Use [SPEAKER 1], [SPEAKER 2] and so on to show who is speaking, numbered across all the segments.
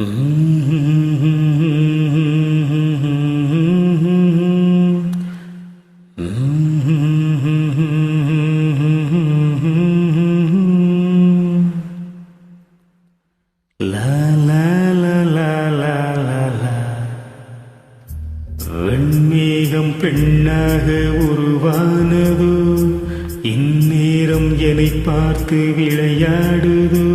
[SPEAKER 1] வெண்மேகம் பெண்ணாக உருவானதோ. இந்நேரம் என்னை பார்த்து விளையாடுதோ.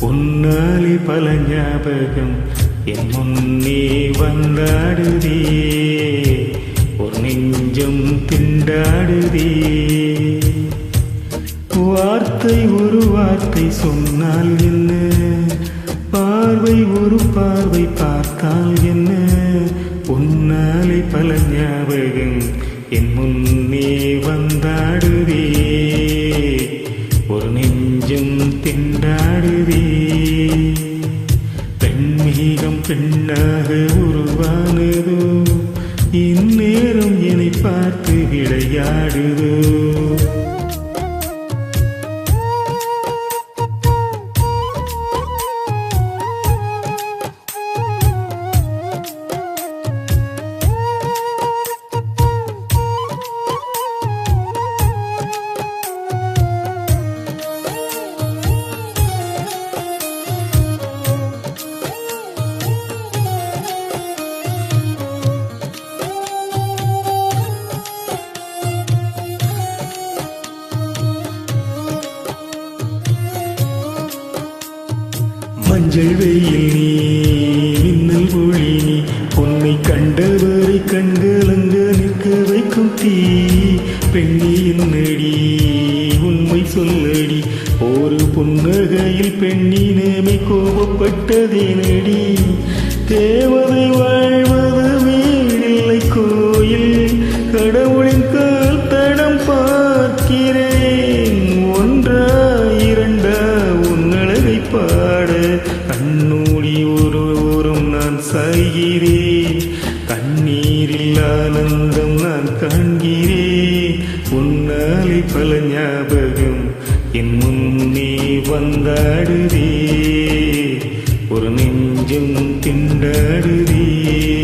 [SPEAKER 1] உன்னாலி பல ஞாபகம் என் முன்னே வந்தாடுதே. ஒரு நெஞ்சம் திண்டாடுதே. வார்த்தை ஒரு வார்த்தை சொன்னால் என்ன? பார்வை ஒரு பார்வை பார்த்தால் என்ன? உன்னாலே பல ஞாபகம் என் முன்னே பெண்மீகம் பெண்ணாக உருவானதோ? இந்நேரம் என்னை பார்த்து விளையாடுதோ? மஞ்சள் வெயில் நீ மின்னல் ஒளி நீ. உன்னை கண்டவரை கண்களங்க நிற்க வைக்கும் தீ. பெண்ணியின் நடி உண்மை சொல்லடி. ஒரு புன்னகையில் பெண்ணினமே கோபப்பட்டதே நடி தேவதை ஆனந்தம் நான் காண்கிறேன். உன்னாலே பல ஞாபகம் என் முன்னே வந்தாடுதே. ஒரு நெஞ்சம் திண்டாடுதே.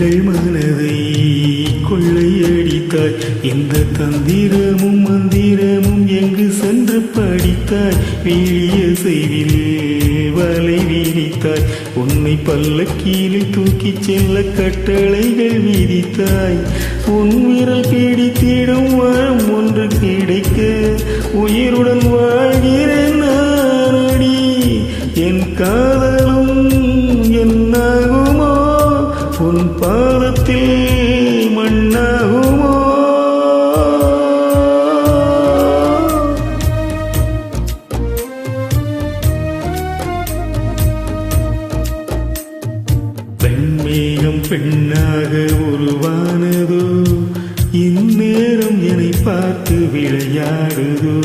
[SPEAKER 1] எங்கள் மனதை கொள்ளையடித்தாய் இந்த தந்திரமும் மந்திரமும் எங்கு சென்று படித்தாய்? வீழிய செய்தில் வலை வீடித்தாய் உன்னை பல்லக்கீழில் தூக்கி செல்ல கட்டளைகள் விதித்தாய். உன் விரல் பிடித்திடும் வரம் ஒன்று கிடைக்க உயிருடன் வாழ்கிறேன் நானடி. என் கா பெண்மேகம் பெண்ணாக உருவானதோ இந்நேரம் என்னை பார்த்து விளையாடுதோ.